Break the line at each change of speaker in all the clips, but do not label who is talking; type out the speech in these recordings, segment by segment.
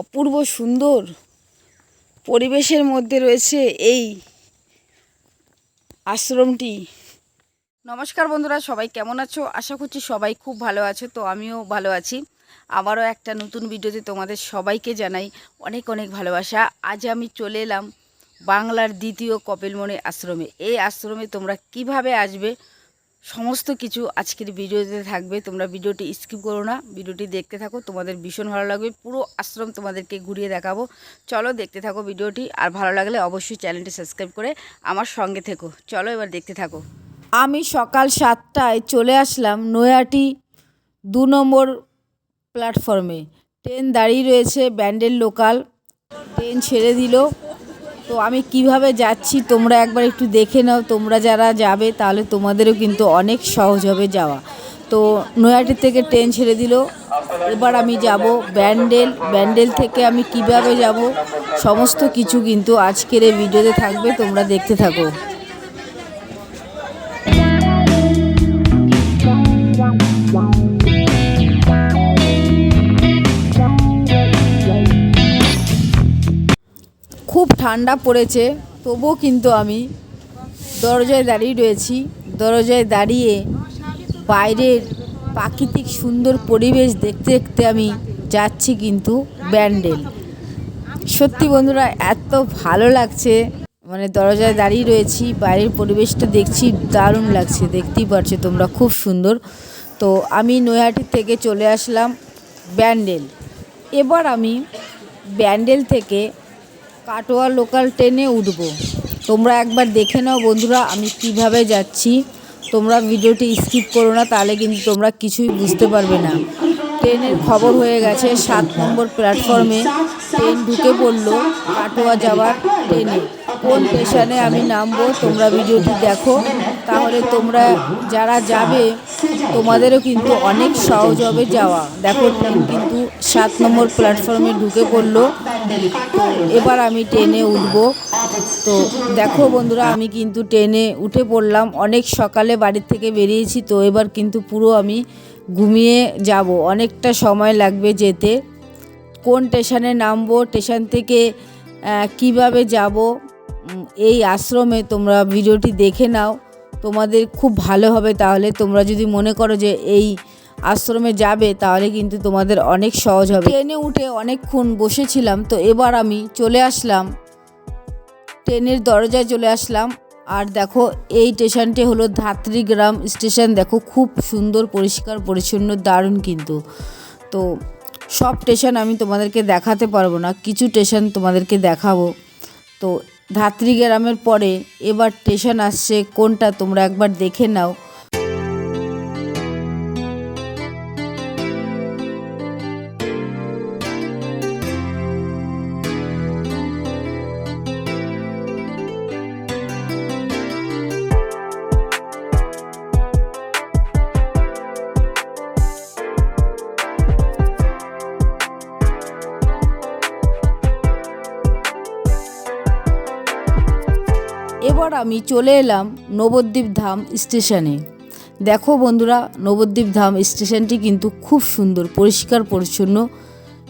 অপূর্ব সুন্দর পরিবেশের মধ্যে রয়েছে এই আশ্রমটি। নমস্কার বন্ধুরা, সবাই কেমন আছো? আশা করছি সবাই খুব ভালো আছো, তো আমিও ভালো আছি। আবারও একটা নতুন ভিডিওতে তোমাদের সবাইকে জানাই অনেক অনেক ভালোবাসা। আজ আমি চলে এলাম বাংলার দ্বিতীয় কপিলমণি আশ্রমে। এই আশ্রমে তোমরা কীভাবে আসবে সমস্ত কিছু আজকের ভিডিওতে থাকবে। তোমরা ভিডিওটি স্কিপ করো না। ভিডিওটি দেখতে থাকো। তোমাদের ভীষণ ভালো লাগবে। পুরো আশ্রম তোমাদেরকে ঘুরিয়ে দেখাবো। চলো দেখতে থাকো ভিডিওটি। আর ভালো লাগলে অবশ্যই চ্যানেলটি সাবস্ক্রাইব করে আমার সঙ্গে থেকো। চলো এবার দেখতে থাকো। আমি সকাল সাতটায় চলে আসলাম নয়াটি দু নম্বর প্ল্যাটফর্মে ট্রেন দাঁড়িয়ে রয়েছে, ব্যান্ডেল লোকাল ট্রেন ছেড়ে দিল। তো আমি কীভাবে যাচ্ছি তোমরা একবার একটু দেখে নাও। তোমরা যারা যাবে, তাহলে তোমাদেরও কিন্তু অনেক সহজ হবে যাওয়া। তো নয়াটি থেকে ট্রেন ছেড়ে দিল। এবার আমি যাব ব্যান্ডেল। ব্যান্ডেল থেকে আমি কীভাবে যাব, সমস্ত কিছু কিন্তু আজকের এই ভিডিওতে থাকবে। তোমরা দেখতে থাকো। ঠান্ডা পড়েছে, তবুও কিন্তু আমি দরজায় দাঁড়িয়ে রয়েছি। দরজায় দাঁড়িয়ে বাইরের প্রাকৃতিক সুন্দর পরিবেশ দেখতে দেখতে আমি যাচ্ছি কিন্তু ব্যান্ডেল। সত্যি বন্ধুরা, এত ভালো লাগছে। মানে দরজায় দাঁড়িয়ে রয়েছি, বাইরের পরিবেশটা দেখছি, দারুণ লাগছে, দেখতেই পারছ তোমরা, খুব সুন্দর। তো আমি নৈহাটি থেকে চলে আসলাম ব্যান্ডেল। এবার আমি ব্যান্ডেল থেকে কাটোয়া লোকাল ট্রেনে উঠব। তোমরা একবার দেখে নাও বন্ধুরা, আমি কীভাবে যাচ্ছি। তোমরা ভিডিওটি স্কিপ করো না, তাহলে কিন্তু তোমরা কিছুই বুঝতে পারবে না। ট্রেনের খবর হয়ে গেছে, সাত নম্বর প্ল্যাটফর্মে ট্রেন ঢুকে পড়ল কাটোয়া যাওয়ার ট্রেনে কোন স্টেশনে আমি নামবো, তোমরা ভিডিওটি দেখো। তাহলে তোমরা যারা যাবে, তোমাদেরও কিন্তু অনেক সহজ হবে যাওয়া। দেখো ট্রেন কিন্তু সাত নম্বর প্ল্যাটফর্মে ঢুকে পড়ল। তো এবার আমি ট্রেনে উঠবো। তো দেখো বন্ধুরা, আমি কিন্তু ট্রেনে উঠে পড়লাম। অনেক সকালে বাড়ির থেকে বেরিয়েছি, তো এবার কিন্তু পুরো আমি ঘুমিয়ে যাব। অনেকটা সময় লাগবে যেতে। কোন স্টেশনে নামবো স্টেশন থেকে কীভাবে যাব এই আশ্রমে তোমরা ভিডিওটি দেখে নাও। তোমাদের খুব ভালো হবে, তাহলে তোমরা যদি মনে করো যে এই আশ্রমে যাবে, তাহলে কিন্তু তোমাদের অনেক সহজ হবে। ট্রেনে উঠে অনেকক্ষণ বসেছিলাম, তো এবার আমি চলে আসলাম। ট্রেনের দরজায় চলে আসলাম, আর দেখো এই স্টেশনটি হলো ধাত্রী গ্রাম স্টেশন। দেখো খুব সুন্দর, পরিষ্কার, পরিচ্ছন্ন, দারুণ কিন্তু। তো সব স্টেশন আমি তোমাদেরকে দেখাতে পারব না, কিছু স্টেশন তোমাদেরকে দেখাবো। তো ধাত্রী গ্রামের পরে এবার স্টেশন আসছে কোনটা তোমরা একবার দেখে নাও। আমি চলে এলাম নবদ্বীপ ধাম স্টেশনে। দেখো বন্ধুরা, নবদ্বীপ ধাম স্টেশনটি কিন্তু খুব সুন্দর, পরিষ্কার, পরিচ্ছন্ন।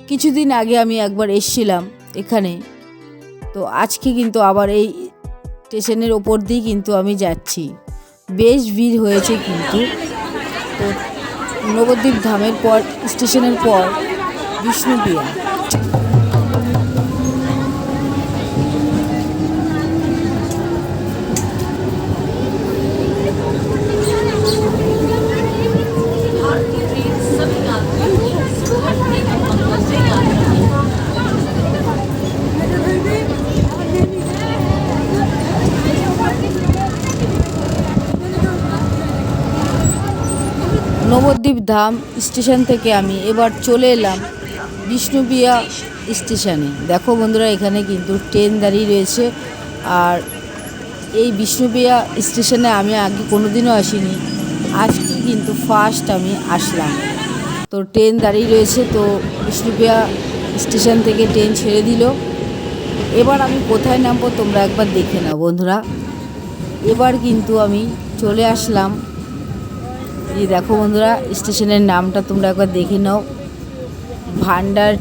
কিছুদিন আগে আমি একবার এসছিলাম এখানে। তো আজকে কিন্তু আবার এই স্টেশনের ওপর দিয়ে কিন্তু আমি যাচ্ছি। বেশ ভিড় হয়েছে কিন্তু। তো নবদ্বীপ ধামের পর, স্টেশনের পর বিষ্ণুপ্রিয়া নবদ্বীপ ধাম স্টেশন থেকে আমি এবার চলে এলাম বিষ্ণুপ্রিয়া স্টেশনে। দেখো বন্ধুরা, এখানে কিন্তু ট্রেন দাঁড়িয়ে রয়েছে। আর এই বিষ্ণুপ্রিয়া স্টেশনে আমি আগে কোনোদিনও আসিনি। আজকে কিন্তু ফার্স্ট আমি আসলাম। তো ট্রেন দাঁড়িয়ে রয়েছে, তো বিষ্ণুপ্রিয়া স্টেশন থেকে ট্রেন ছেড়ে দিল। এবার আমি কোথায় নামবো তোমরা একবার দেখে নাও বন্ধুরা। এবার কিন্তু আমি চলে আসলাম এই দেখো বন্ধুরা, স্টেশনের নামটা তোমরা একবার দেখে নাও। ভান্ডার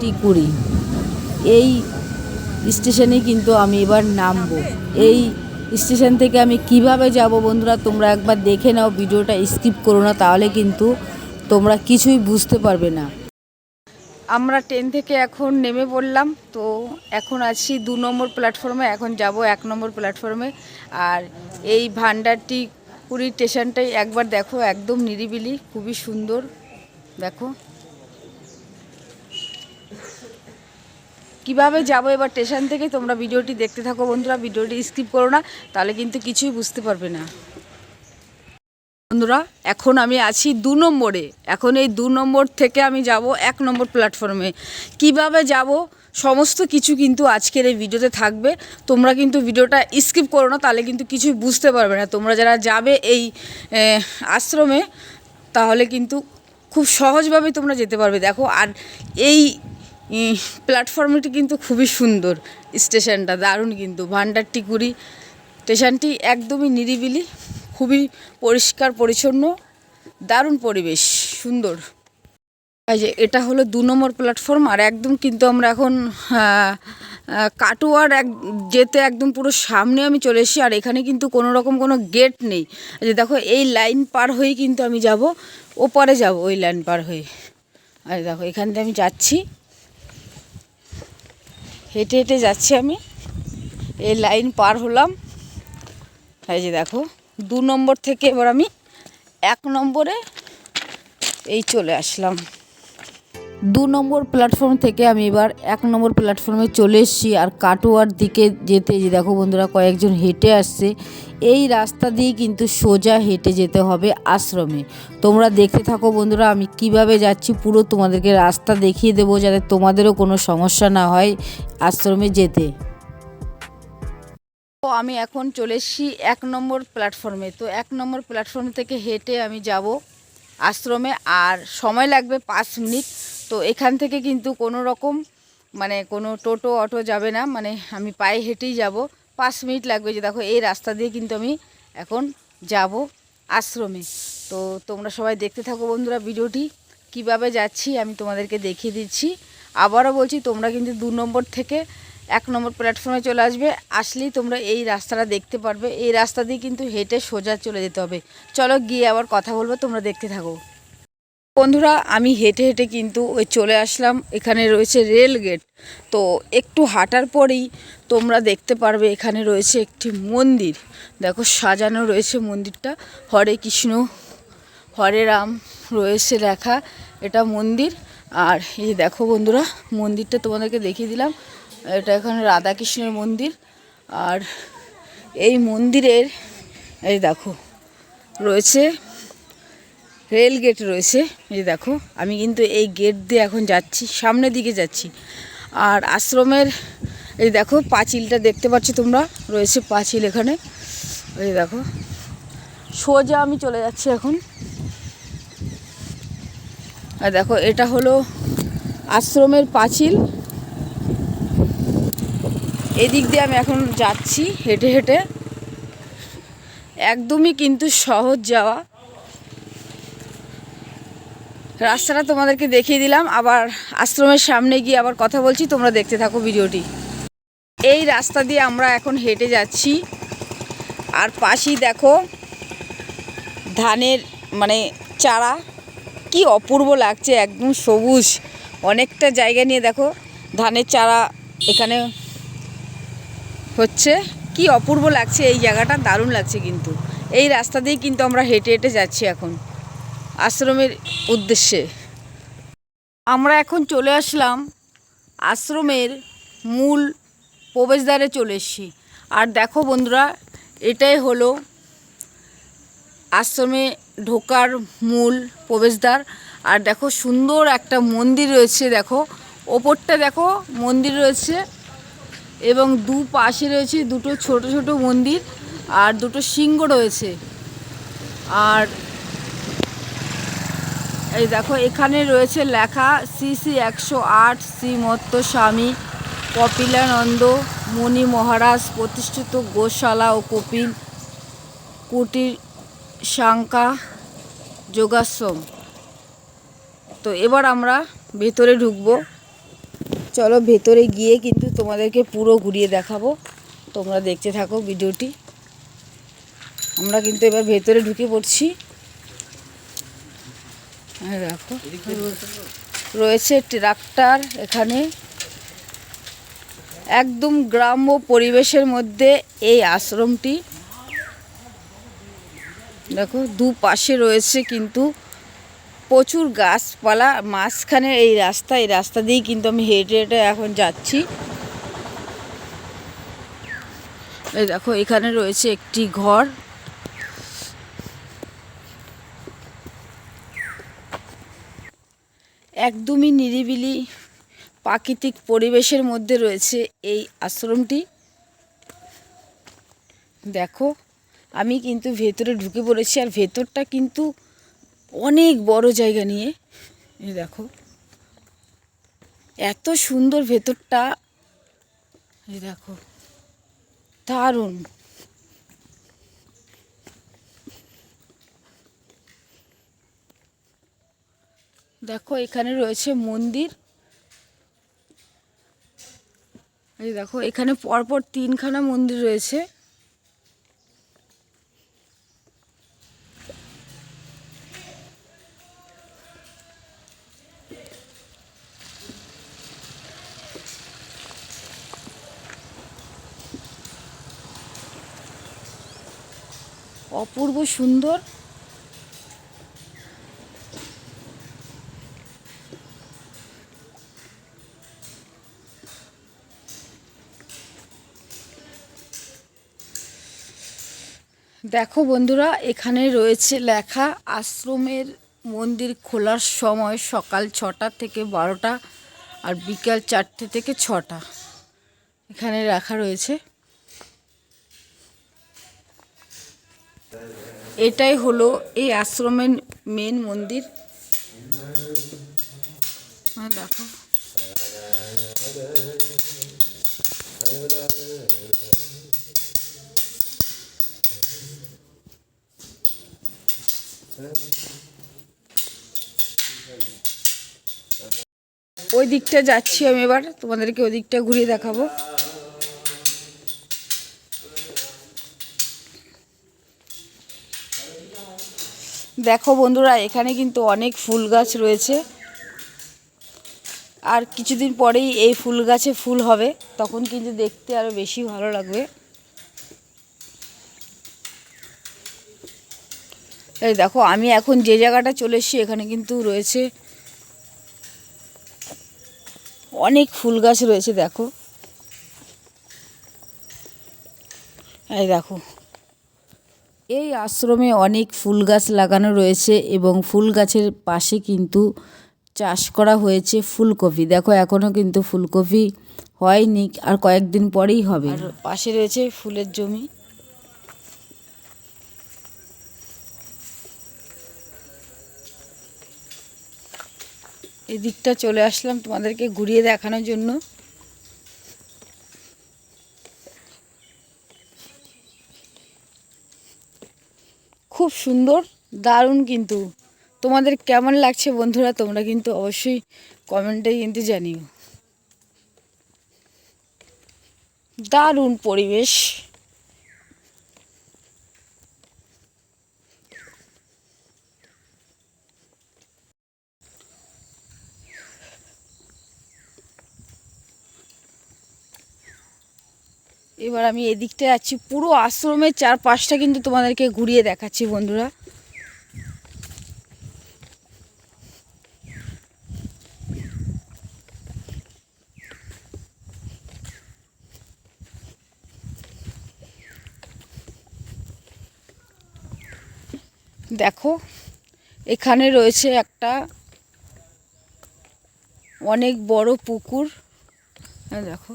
টিকুরি। এই স্টেশনে কিন্তু আমি এবার নামবো। এই স্টেশন থেকে আমি কীভাবে যাব বন্ধুরা, তোমরা একবার দেখে নাও, ভিডিওটা স্কিপ করো না, তাহলে কিন্তু তোমরা কিছুই বুঝতে পারবে না। আমরা ট্রেন থেকে এখন নেমে পড়লাম, তো এখন আছি দু নম্বর প্ল্যাটফর্মে, এখন যাব এক নম্বর প্ল্যাটফর্মে। আর এই ভান্ডারটি পুরী স্টেশনটাই একবার দেখো, একদম নিরিবিলি, খুবই সুন্দর। দেখো। কীভাবে যাব এবার স্টেশন থেকে? তোমরা ভিডিওটি দেখতে থাকো বন্ধুরা, ভিডিওটি স্কিপ করো না, তাহলে কিন্তু কিছুই বুঝতে পারবে না। বন্ধুরা, এখন আমি আছি দু নম্বরে। এখন এই দু নম্বর থেকে আমি যাব এক নম্বর প্ল্যাটফর্মে কীভাবে যাব? সমস্ত কিছু কিন্তু আজকের এই ভিডিওতে থাকবে। তোমরা কিন্তু ভিডিওটা স্কিপ করো না, তাহলে কিন্তু কিছুই বুঝতে পারবে না। তোমরা যারা যাবে এই আশ্রমে, তাহলে কিন্তু খুব সহজভাবে তোমরা যেতে পারবে। দেখো, আর এই প্ল্যাটফর্মটি কিন্তু খুবই সুন্দর স্টেশনটা দারুণ কিন্তু। ভান্ডার টিকুরি স্টেশনটি একদমই নিরিবিলি। খুবই পরিষ্কার পরিচ্ছন্ন দারুণ পরিবেশ সুন্দর। যে এটা হলো দু নম্বর প্ল্যাটফর্ম আর একদম কিন্তু আমরা এখন আহ, কাটোয়ার এক যেতে একদম পুরো সামনে আমি চলে এসেছি আর এখানে কিন্তু কোনো রকম কোনো গেট নেই। যে দেখো এই লাইন পার হয়েই কিন্তু আমি যাব ওপারে যাব ওই লাইন পার হয়ে। আর দেখো এখান থেকে আমি যাচ্ছি। হেঁটে হেঁটে যাচ্ছি আমি। এই লাইন পার হলাম। এই যে দেখো দু নম্বর থেকে এবার আমি এক নম্বরে এই চলে আসলাম। দু নম্বর প্ল্যাটফর্ম থেকে আমি এবার এক নম্বর প্ল্যাটফর্মে চলে এসেছি আর কাটোয়ার দিকে যেতে যে দেখো বন্ধুরা কয়েকজন হেঁটে আসছে, এই রাস্তা দিয়ে কিন্তু সোজা হেঁটে যেতে হবে আশ্রমে। তোমরা দেখতে থাকো বন্ধুরা, আমি কীভাবে যাচ্ছি পুরো তোমাদেরকে রাস্তা দেখিয়ে দেবো যাতে তোমাদেরও কোনো সমস্যা না হয় আশ্রমে যেতে। তো আমি এখন চলে এসেছি এক নম্বর প্ল্যাটফর্মে তো এক নম্বর প্ল্যাটফর্ম থেকে হেঁটে আমি যাব আশ্রমে আর সময় লাগবে পাঁচ মিনিট। তো এখান থেকে কিন্তু কোনো রকম মানে কোনো টোটো, অটো যাবে না। মানে আমি পায়ে হেঁটেই যাব। পাঁচ মিনিট লাগবে যে দেখো এই রাস্তা দিয়ে কিন্তু আমি এখন যাব আশ্রমে। তো তোমরা সবাই দেখতে থাকো বন্ধুরা ভিডিওটি। কীভাবে যাচ্ছি আমি তোমাদেরকে দেখিয়ে দিচ্ছি। আবারও বলছি, তোমরা কিন্তু দু নম্বর থেকে এক নম্বর প্ল্যাটফর্মে চলে আসবে। আসলেই তোমরা এই রাস্তাটা দেখতে পারবে। এই রাস্তা দিয়ে কিন্তু হেঁটে সোজা চলে যেতে হবে। চলো গিয়ে আবার কথা বলব, তোমরা দেখতে থাকো। বন্ধুরা, আমি হেঁটে হেঁটে কিন্তু ওই চলে আসলাম। এখানে রয়েছে রেল গেট। তো একটু হাঁটার পরেই তোমরা দেখতে পারবে এখানে রয়েছে একটি মন্দির। দেখো, সাজানো রয়েছে মন্দিরটা। হরে কৃষ্ণ, হরে রাম রয়েছে লেখা। এটা মন্দির। আর এই দেখো বন্ধুরা, মন্দিরটা তোমাদেরকে দেখিয়ে দিলাম। এটা এখানে রাধাকৃষ্ণের মন্দির। আর এই মন্দিরের, এই দেখো, রয়েছে রেল গেট রয়েছে, এই দেখো। আমি কিন্তু এই গেট দিয়ে এখন যাচ্ছি, সামনের দিকে যাচ্ছি। আর আশ্রমের, এই দেখো, পাঁচিলটা দেখতে পাচ্ছ তোমরা? রয়েছে পাঁচিল এখানে। এই দেখো, সোজা আমি চলে যাচ্ছি এখন। আর দেখো, এটা হলো আশ্রমের পাঁচিল। এদিক দিয়ে আমি এখন যাচ্ছি হেঁটে হেঁটে। একদমই কিন্তু সহজ যাওয়া। রাস্তাটা তোমাদেরকে দেখিয়ে দিলাম, আবার আশ্রমের সামনে গিয়ে আবার কথা বলছি, তোমরা দেখতে থাকো ভিডিওটি। এই রাস্তা দিয়ে আমরা এখন হেঁটে যাচ্ছি। আর পাশেই দেখো ধানের মানে চারা, কি অপূর্ব লাগছে, একদম সবুজ। অনেকটা জায়গা নিয়ে দেখো, ধানের চারা এখানে হচ্ছে। কি অপূর্ব লাগছে এই জায়গাটা, দারুণ লাগছে কিন্তু। এই রাস্তা দিয়ে কিন্তু আমরা হেঁটে হেঁটে যাচ্ছি এখন, আশ্রমের উদ্দেশ্যে। আমরা এখন চলে আসলাম আশ্রমের মূল প্রবেশদ্বারে চলে এসেছি। আর দেখো বন্ধুরা, এটাই হলো আশ্রমে ঢোকার মূল প্রবেশদ্বার। আর দেখো সুন্দর একটা মন্দির রয়েছে, দেখো। ওপরটা দেখো, মন্দির রয়েছে। এবং দু পাশে রয়েছে দুটো ছোট ছোট মন্দির আর দুটো সিংহ রয়েছে। আর এই দেখো, এখানে রয়েছে লেখা শ্রী শ্রী একশো আট শ্রী মত্ত স্বামী কপিলানন্দ মণি মহারাজ প্রতিষ্ঠিত গোশালা ও কপিল কুটির শাঙ্কা যোগাশ্রম। তো এবার আমরা ভেতরে ঢুকবো। চলো ভেতরে গিয়ে কিন্তু তোমাদেরকে পুরো ঘুরিয়ে দেখাবো। তোমরা দেখতে থাকো ভিডিওটি। আমরা কিন্তু এবার ভেতরে ঢুকে পড়ছি। দেখো, রয়েছে ট্রাক্টর এখানে। একদম গ্রাম্য পরিবেশের মধ্যে এই আশ্রমটি। দেখো দু পাশে রয়েছে কিন্তু প্রচুর গাছপালা, মাঝখানে এই রাস্তা এই রাস্তা দিয়েই কিন্তু আমি হেঁটে হেঁটে এখন যাচ্ছি। এই দেখো, এখানে রয়েছে একটি ঘর। একদমই নিরিবিলি প্রাকৃতিক পরিবেশের মধ্যে রয়েছে এই আশ্রমটি। দেখো, আমি কিন্তু ভেতরে ঢুকে পড়েছি আর ভেতরটা কিন্তু অনেক বড় জায়গা নিয়ে। এই দেখো। এত সুন্দর ভেতরটা। এই দেখো। দারুণ। দেখো, এখানে রয়েছে মন্দির। এই দেখো, এখানে পরপর তিনখানা মন্দির রয়েছে। অপূর্ব সুন্দর। দেখো বন্ধুরা, এখানে রয়েছে লেখা, আশ্রমের মন্দির খোলার সময় সকাল ছটা থেকে বারোটা আর বিকাল চারটে থেকে ছটা। এখানে রাখা রয়েছে এটাই হলো এই আশ্রমের মেন মন্দির। হ্যাঁ, দেখো। ওই দিকটা যাচ্ছি আমি এবার। তোমাদেরকে ওই দিকটা ঘুরিয়ে দেখাবো। দেখো বন্ধুরা, এখানে কিন্তু অনেক ফুল গাছ রয়েছে। আর কিছুদিন পরেই এই ফুল গাছে ফুল হবে, তখন কিন্তু দেখতে আরও বেশি ভালো লাগবে। এই দেখো, আমি এখন যে জায়গাটা চলে এসেছি, এখানে কিন্তু রয়েছে অনেক ফুল গাছ রয়েছে, দেখো। এই দেখো এই আশ্রমে অনেক ফুল গাছ লাগানো রয়েছে এবং ফুল গাছের পাশে কিন্তু চাষ করা হয়েছে ফুলকপি। দেখো এখনও কিন্তু ফুলকপি হয়নি, আর কয়েকদিন পরেই হবে। আর পাশে রয়েছে ফুলের জমি। এদিকটা চলে আসলাম তোমাদেরকে ঘুরিয়ে দেখানোর জন্য। খুব সুন্দর, দারুণ কিন্তু। তোমাদের কেমন লাগছে বন্ধুরা, তোমরা কিন্তু অবশ্যই কমেন্টে কিন্তু জানিও। দারুণ পরিবেশ এবার আমি এদিকটা যাচ্ছি, পুরো আশ্রমের চারপাশটা কিন্তু তোমাদেরকে ঘুরিয়ে দেখাচ্ছি বন্ধুরা। দেখো, এখানে রয়েছে একটা অনেক বড় পুকুর। এই দেখো।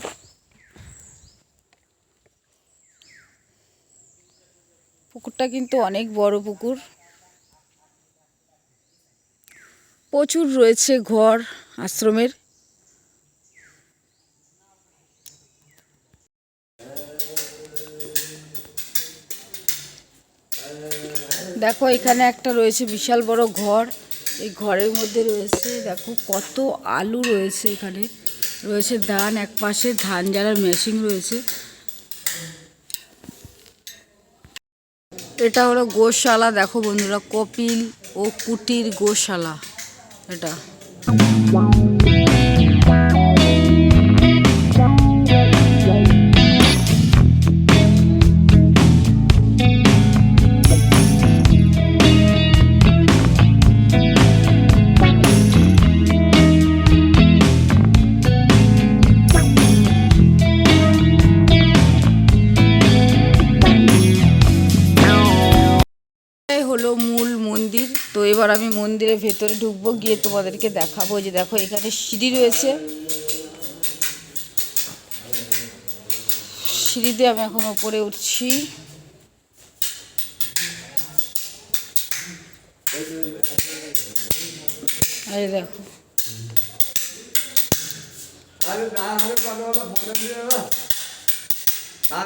পুকুরটা কিন্তু অনেক বড় পুকুর। প্রচুর রয়েছে ঘর, আশ্রমের। দেখো, এখানে একটা রয়েছে বিশাল বড় ঘর। এই ঘরের মধ্যে রয়েছে, দেখো, কত আলু রয়েছে এখানে। রয়েছে ধান এক পাশে ধান জ্বালার মেশিন রয়েছে। এটা হলো গোশালা দেখো বন্ধুরা কপিল ও কুটির গোশালা এটা। এবার আমি মন্দিরের ভেতরে ঢুকবো, গিয়ে তোমাদেরকে দেখাবো যে দেখো এখানে সিঁড়ি রয়েছে। সিঁড়িতে আমি এখন ওপরে উঠছি। এই দেখো।
আরে না আরে না। আর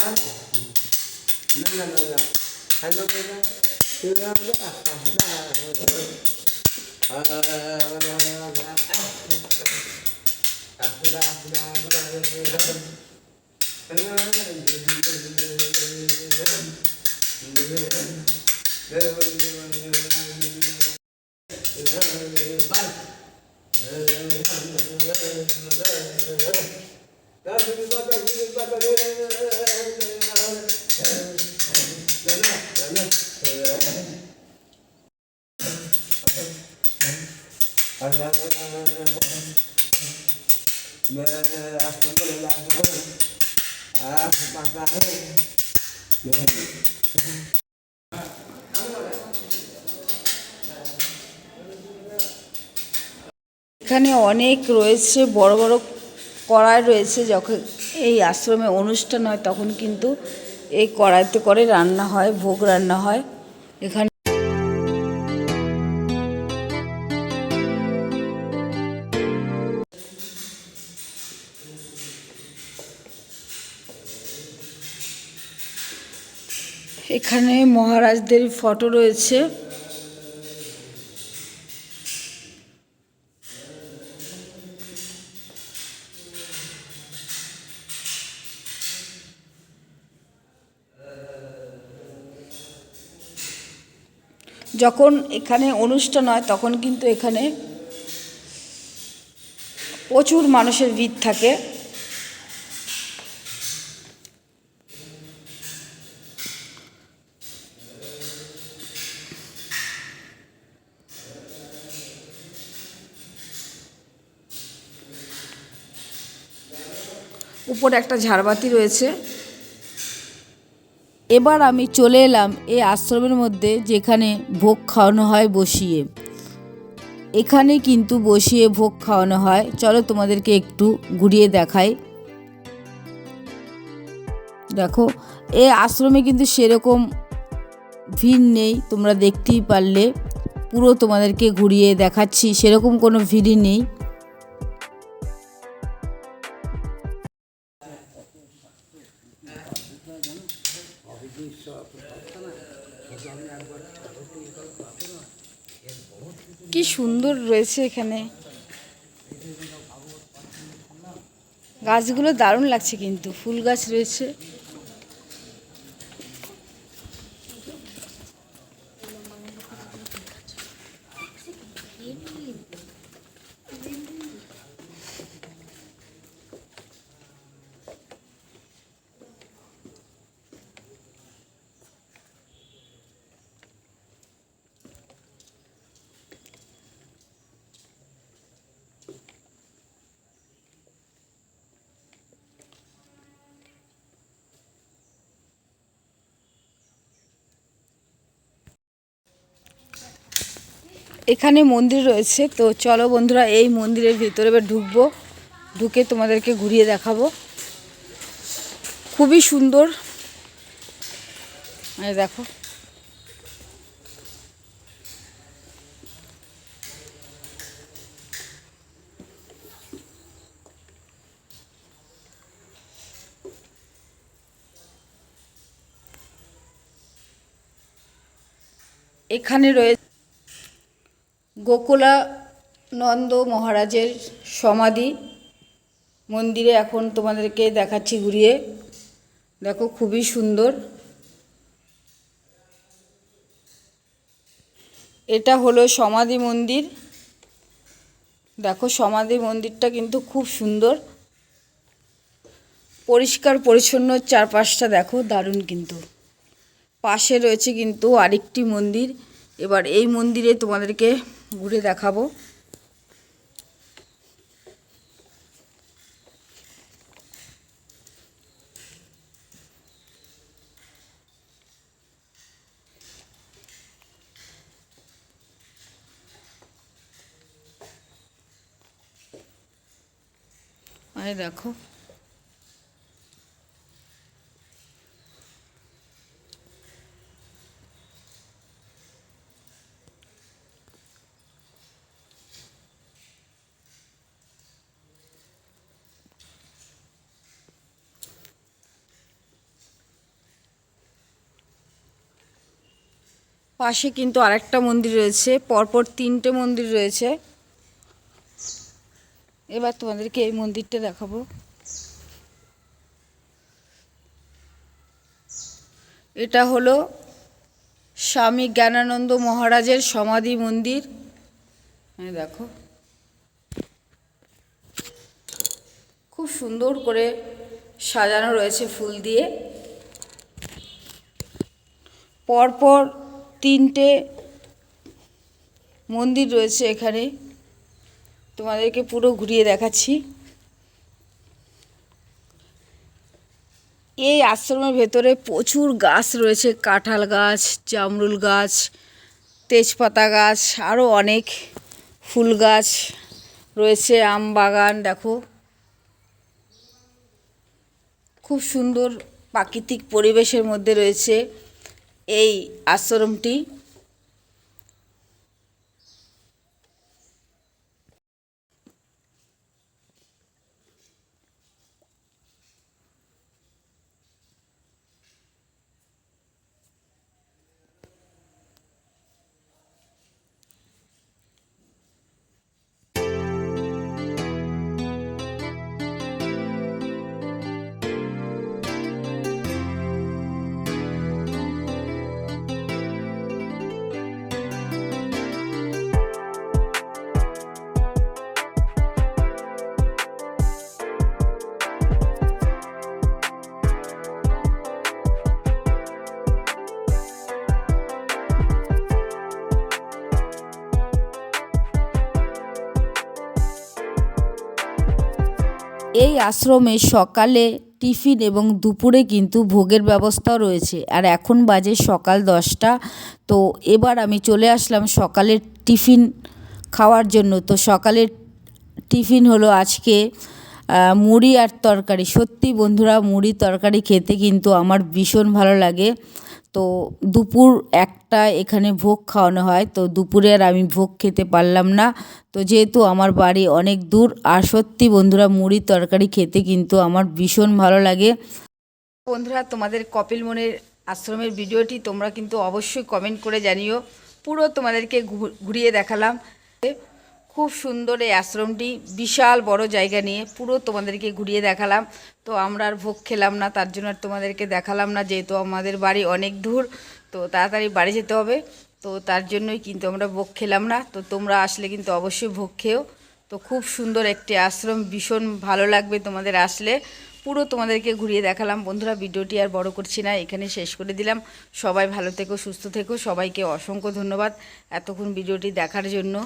না? না না
অনেক রয়েছে, বড় বড় কড়াই রয়েছে, যখন এই আশ্রমে অনুষ্ঠান হয় তখন কিন্তু এই কড়াইতে করে রান্না হয়, ভোগ রান্না হয়। এখানে এখানে মহারাজদের ফটো রয়েছে। যখন এখানে অনুষ্ঠান হয়, তখন কিন্তু এখানে প্রচুর মানুষের ভিড় থাকে। উপরে একটা ঝাড়বাতি রয়েছে। এবার আমি চলে এলাম এই আশ্রমের মধ্যে যেখানে ভোগ খাওয়ানো হয় বসিয়ে। এখানে কিন্তু বসিয়ে ভোগ খাওয়ানো হয়। চলো তোমাদেরকে একটু ঘুরিয়ে দেখাই। দেখো, এ আশ্রমে কিন্তু সেরকম ভিড় নেই, তোমরা দেখতেই পারলে। পুরো তোমাদেরকে ঘুরিয়ে দেখাচ্ছি, সেরকম কোনো ভিড়ই নেই। কি সুন্দর রয়েছে এখানে। গাছগুলো দারুণ লাগছে কিন্তু ফুল গাছ রয়েছে। এখানে মন্দির রয়েছে, তো চলো বন্ধুরা এই মন্দিরের ভিতরে এবার ঢুকবো, ঢুকে তোমাদেরকে ঘুরিয়ে দেখাবো। খুবই সুন্দর। দেখো। এখানে রয়েছে গোকুলানন্দ মহারাজের সমাধি মন্দিরে এখন তোমাদেরকে দেখাচ্ছি ঘুরিয়ে। দেখো, খুবই সুন্দর। এটা হলো সমাধি মন্দির। দেখো, সমাধি মন্দিরটা কিন্তু খুব সুন্দর। পরিষ্কার, পরিচ্ছন্ন চারপাশটা দেখো, দারুণ কিন্তু। পাশে রয়েছে কিন্তু আরেকটি মন্দির। এবার এই মন্দিরে তোমাদেরকে ঘুরে দেখাবো। দেখো। পাশে কিন্তু আরেকটা মন্দির রয়েছে, পরপর তিনটে মন্দির রয়েছে। এবার তোমাদেরকে এই মন্দিরটা দেখাবো। এটা হলো স্বামী জ্ঞানানন্দ মহারাজের সমাধি মন্দির। এই দেখো। খুব সুন্দর করে সাজানো রয়েছে ফুল দিয়ে। পরপর তিনটে মন্দির রয়েছে এখানে। তোমাদেরকে পুরো ঘুরিয়ে দেখাচ্ছি। এই আশ্রমের ভেতরে প্রচুর গাছ রয়েছে, কাঁঠাল গাছ, জামরুল গাছ, তেজপাতা গাছ আরও অনেক ফুল গাছ রয়েছে, আম বাগান, দেখো। খুব সুন্দর প্রাকৃতিক পরিবেশের মধ্যে রয়েছে। এই আশ্রমটি আশ্রমে সকালে টিফিন এবং দুপুরে কিন্তু ভোগের ব্যবস্থাও রয়েছে। আর এখন বাজে সকাল দশটা। তো এবার আমি চলে আসলাম সকালের টিফিন খাওয়ার জন্য। তো সকালের টিফিন হলো আজকে মুড়ি আর তরকারি। সত্যি বন্ধুরা, মুড়ি তরকারি খেতে কিন্তু আমার ভীষণ ভালো লাগে। তো দুপুর একটা এখানে ভোগ খাওয়ানো হয়, তো দুপুরে আর আমি ভোগ খেতে পারলাম না। তো যেহেতু আমার বাড়ি অনেক দূর, আর সত্যি বন্ধুরা মুড়ি তরকারি খেতে কিন্তু আমার ভীষণ ভালো লাগে। বন্ধুরা, তোমাদের কপিল মনের আশ্রমের ভিডিওটি তোমরা কিন্তু অবশ্যই কমেন্ট করে জানিও। পুরো তোমাদেরকে ঘুরিয়ে দেখালাম। খুব সুন্দর এই আশ্রমটি, বিশাল বড় জায়গা নিয়ে পুরো তোমাদেরকে ঘুরিয়ে দেখালাম। তো আমরা আর ভোগ খেলাম না, তার জন্য আর তোমাদেরকে দেখালাম না, যেহেতু আমাদের বাড়ি অনেক দূর, তো তাড়াতাড়ি বাড়ি যেতে হবে। তো তার জন্যই কিন্তু আমরা ভোগ খেলাম না, তো তোমরা আসলে কিন্তু অবশ্যই ভোগ খেও। তো খুব সুন্দর একটি আশ্রম, ভীষণ ভালো লাগবে তোমাদের আসলে। পুরো তোমাদেরকে ঘুরিয়ে দেখালাম। বন্ধুরা, ভিডিওটি আর বড় করছি না, এখানে শেষ করে দিলাম। সবাই ভালো থেকো, সুস্থ থেকো, সবাইকে অসংখ্য ধন্যবাদ এতক্ষণ ভিডিওটি দেখার জন্য।